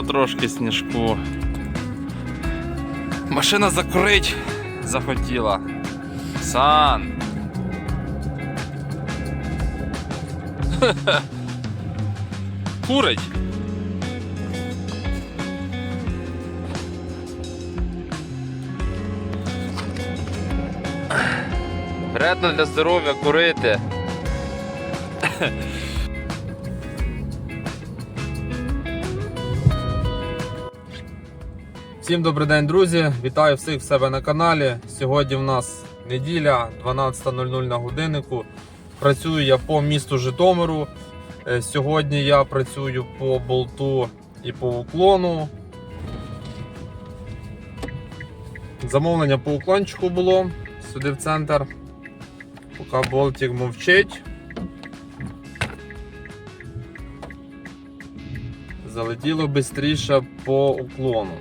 накидало трошки сніжку. Машина закурить захотіла. Сан. Курить. Вредно для здоров'я курити. Всім добрий день, друзі! Вітаю всіх в себе на каналі. Сьогодні в нас неділя, 12.00 на годиннику. Працюю я по місту Житомиру. Е, Сьогодні я працюю по болту і по уклону. Замовлення по уклончику було сюди в центр. Поки болтик мовчить. Залетіло швидше по уклону.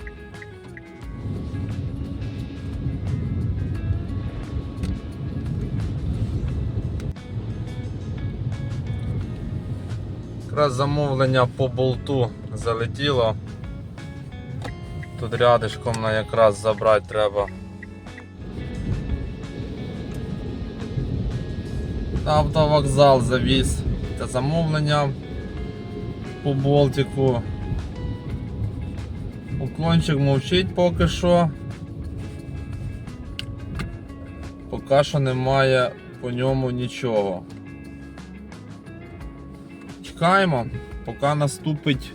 Якраз замовлення по болту залетіло. Тут рядишком на якраз забрати треба. Автовокзал завіз це замовлення по болтику. Уклончик мовчить поки що. Поки що немає по ньому нічого. Чекаємо, поки наступить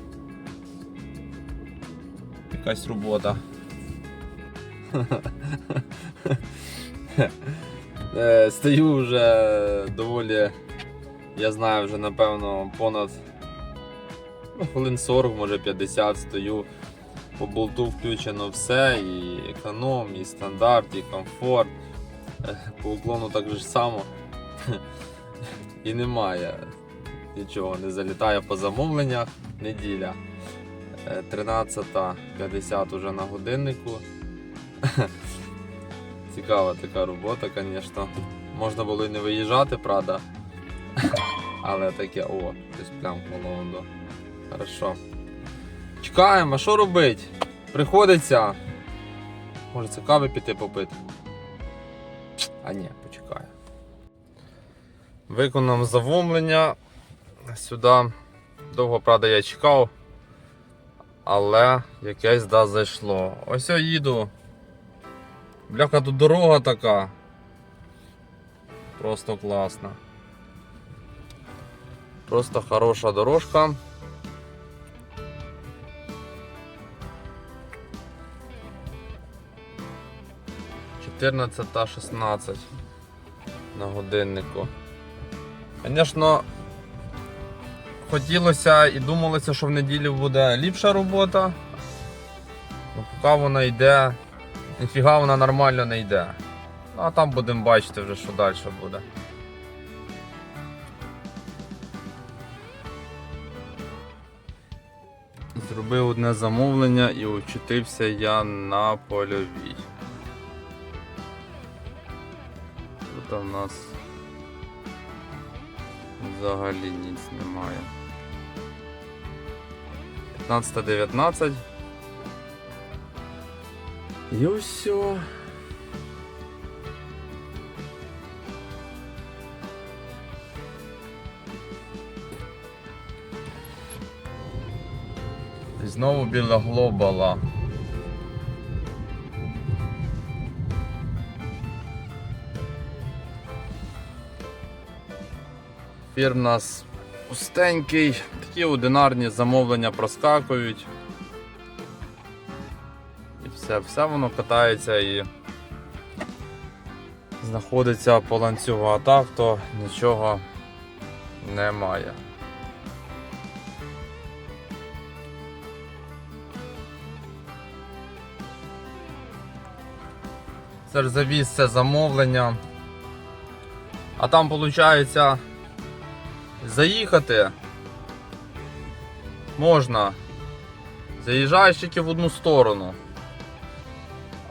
якась робота. Е, Стою вже доволі, я знаю, вже напевно понад ну, хвилин 40, може 50 стою. По болту включено все, і економ, і стандарт, і комфорт. Е, По уклону так же само. І немає нічого не залітає по замовленнях. Неділя. Е, 13.50 уже на годиннику. Цікава така робота, звісно. Можна було і не виїжджати, правда. Але таке, о, щось плямкнуло воно. Хорошо. Чекаємо, а що робити? Приходиться. Може це кави піти попити. А ні, почекаю. Виконав замовлення сюди. Довго, правда, я чекав, але якесь да зайшло. Ось я їду. Бляха, тут дорога така. Просто класна. Просто хороша дорожка. Чотирнадцята шістнадцять на годиннику. Звісно, хотілося і думалося, що в неділю буде ліпша робота. Ну, поки вона йде, ніфіга вона нормально не йде. Ну, а там будемо бачити вже, що далі буде. Зробив одне замовлення і очутився я на польовій. Тут у нас взагалі ніц немає. 15-19. І все. Знову біля глобала. Фір в нас пустенький, такі одинарні замовлення проскакують. І все, все воно катається і знаходиться по ланцюгу, а так то нічого немає. Це ж завіз це замовлення. А там виходить заїхати можна. Заїжджаєш тільки в одну сторону.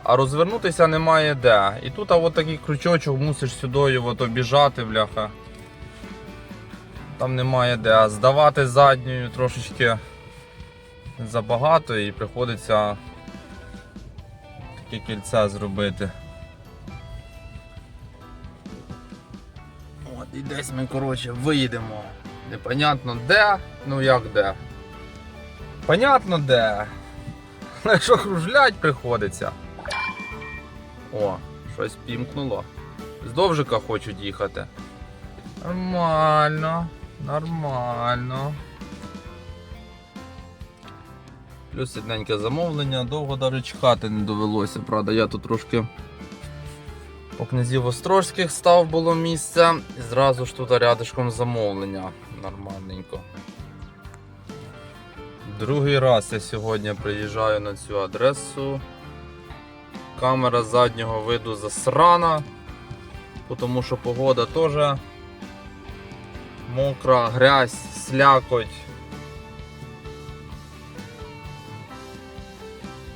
А розвернутися немає де. І тут а от такий крючочок мусиш сюди от обіжати, бляха. Там немає де. А здавати задньою трошечки забагато і приходиться таке кільце зробити. От, і десь ми, коротше, виїдемо. Непонятно де, ну як де. Понятно де. Але що кружлять приходиться. О, щось пімкнуло. З довжика хочуть їхати. Нормально, нормально. Плюс одненьке замовлення, довго навіть чекати не довелося. Правда, я тут трошки по князів Острозьких став було місце. І зразу ж тут рядишком замовлення. Нормальненько. Другий раз я сьогодні приїжджаю на цю адресу. Камера заднього виду засрана, тому що погода теж мокра, грязь, слякоть.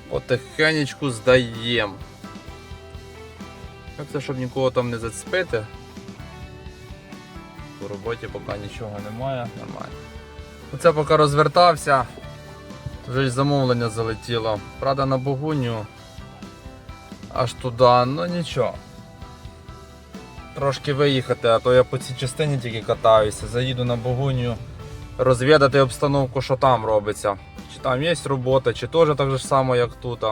Потихенечку здаєм. Як це, щоб нікого там не зацепити? По роботі поки нічого немає, нормально. Оце поки розвертався, вже й замовлення залетіло. Правда на Богуню аж туди, ну нічого. Трошки виїхати, а то я по цій частині тільки катаюся. Заїду на Богуню розвідати обстановку, що там робиться. Чи там є робота, чи теж так же само, як тут.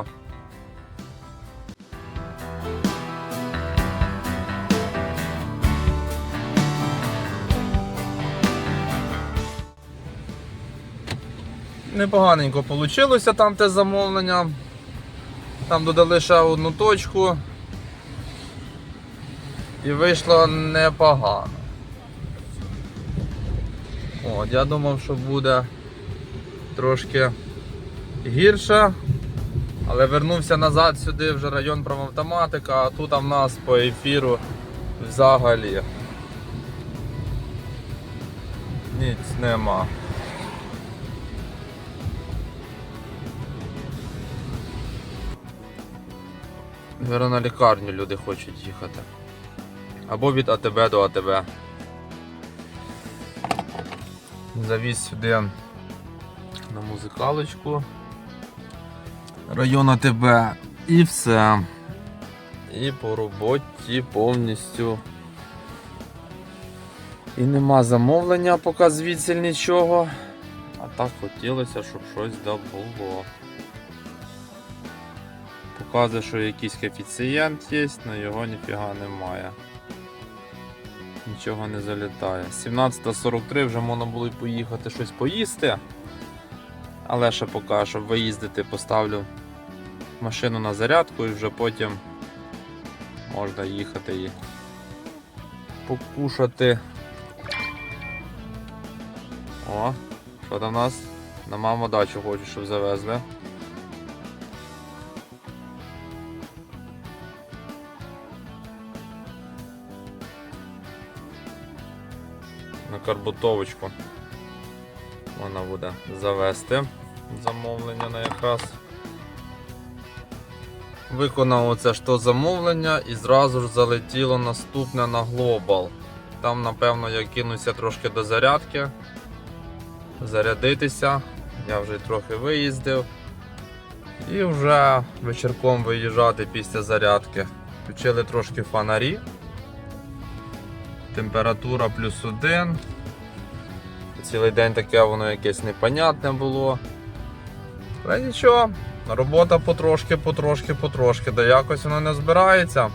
Непоганенько вийшло там те замовлення. Там додали ще одну точку. І вийшло непогано. От, я думав, що буде трошки гірше, але вернувся назад сюди, вже район правоавтоматика, а тут в нас по ефіру взагалі. Ніц нема. Наверно, на лікарню люди хочуть їхати. Або від АТБ до АТБ. Завіз сюди на музикалочку. Район АТБ і все. І по роботі повністю. І нема замовлення поки звідси нічого. А так хотілося, щоб щось да. Показує, що якийсь коефіцієнт є, але його ніфіга немає. Нічого не залітає. 17.43 вже можна було поїхати щось поїсти. Але ще поки, щоб виїздити, поставлю машину на зарядку і вже потім можна їхати і покушати. О, що там у нас? На маму дачу хочу, щоб завезли. Карбутовочку. Вона буде завести замовлення на якраз. Виконав оце ж то замовлення і зразу ж залетіло наступне на Global. Там, напевно, я кинуся трошки до зарядки, зарядитися. Я вже трохи виїздив. І вже вечірком виїжджати після зарядки. Включили трошки фонарі. Температура плюс один. Цілий день таке воно якесь непонятне було. Але нічого, робота потрошки, потрошки, потрошки, да якось воно не збирається.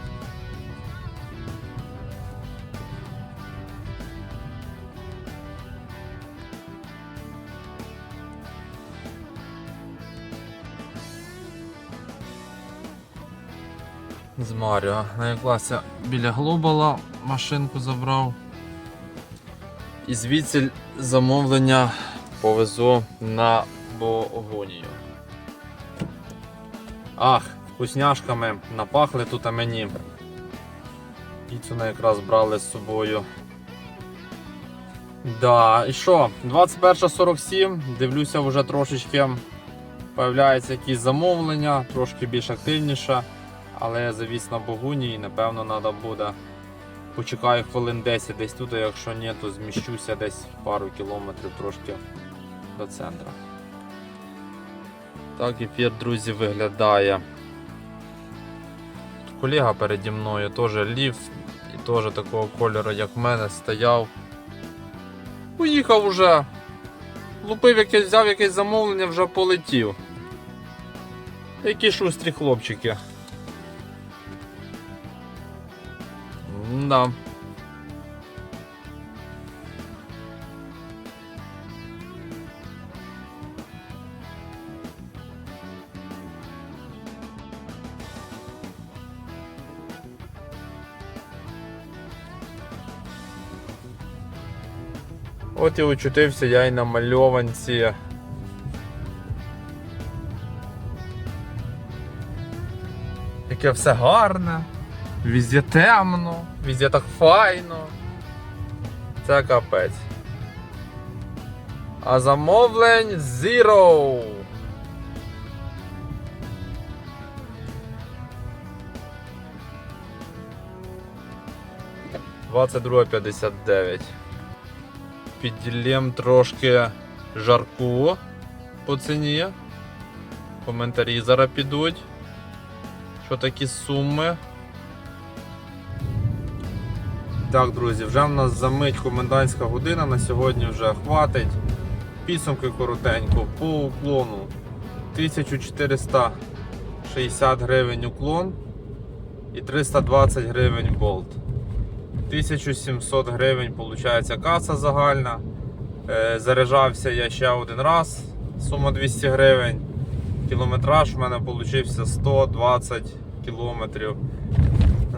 З Маріо. На класі біля Глобала машинку забрав. І звідси замовлення повезу на Богонію. Ах, вкусняшками напахли тут мені. Піцу на якраз брали з собою. Да, і що? 21.47, дивлюся вже трошечки появляються якісь замовлення, трошки більш активніше, але я завіс на Богуні і напевно треба буде. Почекаю хвилин 10 десь тут, а якщо ні, то зміщуся десь пару кілометрів трошки до центру. Так ефір, друзі, виглядає. Колега переді мною теж лів і теж такого кольору, як в мене, стояв. Уїхав уже. Лупив якесь, взяв якесь замовлення, вже полетів. Які шустрі хлопчики. Да. От і очутився я і на мальованці. Яке все гарне, везде темно, везде так файно. Це капець. А замовлень zero. Двадцять друга трошки жарку по ціні. Коментарі зараз підуть. Що такі суми? Так, друзі, вже в нас замить комендантська година, на сьогодні вже хватить. Підсумки коротенько по уклону 1460 гривень уклон і 320 гривень болт. 1700 гривень виходить каса загальна. Е, Заряджався я ще один раз, сума 200 гривень. Кілометраж в мене вийшов 120 кілометрів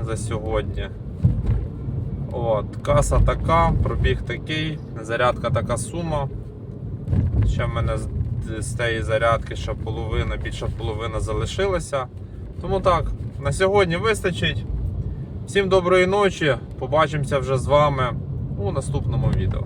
за сьогодні. От, каса така, пробіг такий, зарядка така сума. Ще в мене з, тієї зарядки ще половина, більше половина залишилася. Тому так, на сьогодні вистачить. Всім доброї ночі. Побачимося вже з вами у наступному відео.